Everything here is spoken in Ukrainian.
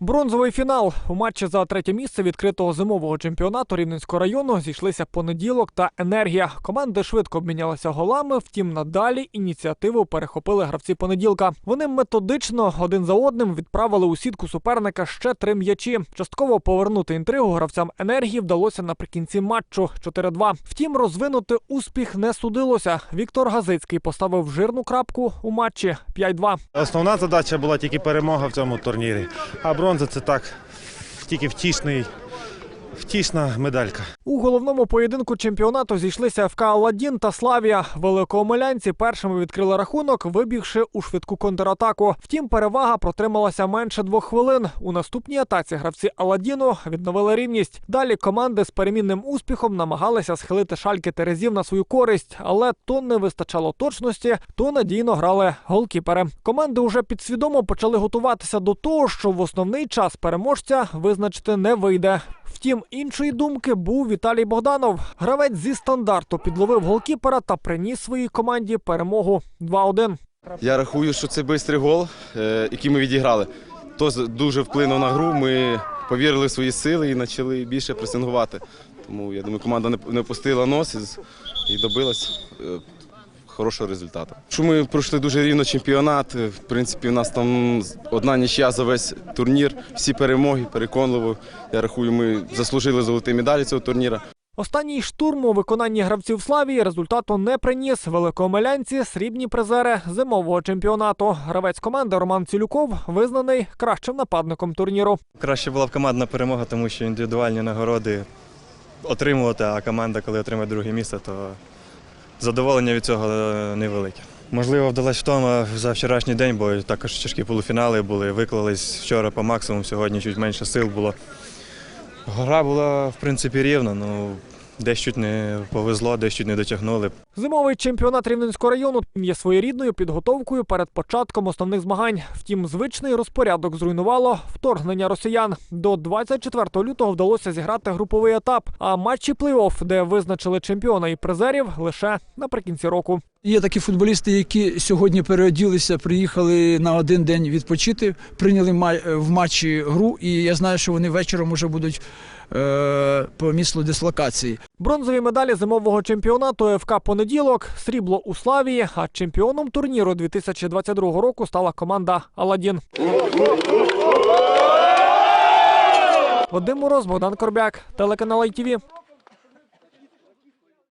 Бронзовий фінал у матчі за третє місце відкритого зимового чемпіонату Рівненського району зійшлися понеділок та енергія. Команди швидко обмінялися голами. Втім, надалі ініціативу перехопили гравці понеділка. Вони методично один за одним відправили у сітку суперника ще три м'ячі. Частково повернути інтригу гравцям енергії вдалося наприкінці матчу 4-2. Втім, розвинути успіх не судилося. Віктор Газицький поставив жирну крапку у матчі 5-2. Основна задача була тільки перемога в цьому турнірі. А бронза це так, тільки втішний, втішна медалька. У головному поєдинку чемпіонату зійшлися ФК Аладдін та Славія. Великоомелянці першими відкрили рахунок, вибігши у швидку контратаку. Втім, перевага протрималася менше двох хвилин. У наступній атаці гравці Аладдіну відновили рівність. Далі команди з перемінним успіхом намагалися схилити шальки Терезів на свою користь, але то не вистачало точності, то надійно грали голкіпери. Команди уже підсвідомо почали готуватися до того, що в основний час переможця визначити не вийде. Втім, іншої думки був Віталій Богданов. Гравець зі стандарту підловив голкіпера та приніс своїй команді перемогу 2-1. Я рахую, що це швидкий гол, е, який ми відіграли. То дуже вплинув на гру. Ми повірили в свої сили і почали більше пресингувати. Тому я думаю, команда не- опустила нос і, добилась е, хорошого результату. Що ми пройшли дуже рівно чемпіонат. е, В принципі, у нас там одна нічия за весь турнір, всі перемоги, переконливо. Я рахую, ми заслужили золоті медалі цього турніру. Останній штурм у виконанні гравців Славії результату не приніс. Великоомелянці срібні призери зимового чемпіонату. Гравець команди Роман Цілюков визнаний кращим нападником турніру. Краще була б командна перемога, тому що індивідуальні нагороди отримувати, а команда, коли отримає друге місце, то задоволення від цього е, невелике. Можливо, вдалась втома за вчорашній день, бо також тяжкі полуфінали були, виклались вчора по максимуму, сьогодні чуть менше сил було. Гра була, в принципі, рівна, ну десь чуть не повезло, десь чуть не дотягнули. Зимовий чемпіонат Рівненського району є своєрідною підготовкою перед початком основних змагань. Втім, звичний розпорядок зруйнувало вторгнення росіян. До 24 лютого вдалося зіграти груповий етап, а матчі плей-офф, де визначили чемпіона і призерів, лише наприкінці року. Є такі футболісти, які сьогодні переоділися, приїхали на один день відпочити, прийняли в матчі гру, і я знаю, що вони вечором вже будуть е, по місту дислокації. Бронзові медалі зимового чемпіонату ФК понеділок, срібло у Славії. А чемпіоном турніру 2022 року стала команда Аладін. Вадим Мороз, Богдан Корбяк, телеканал ITV.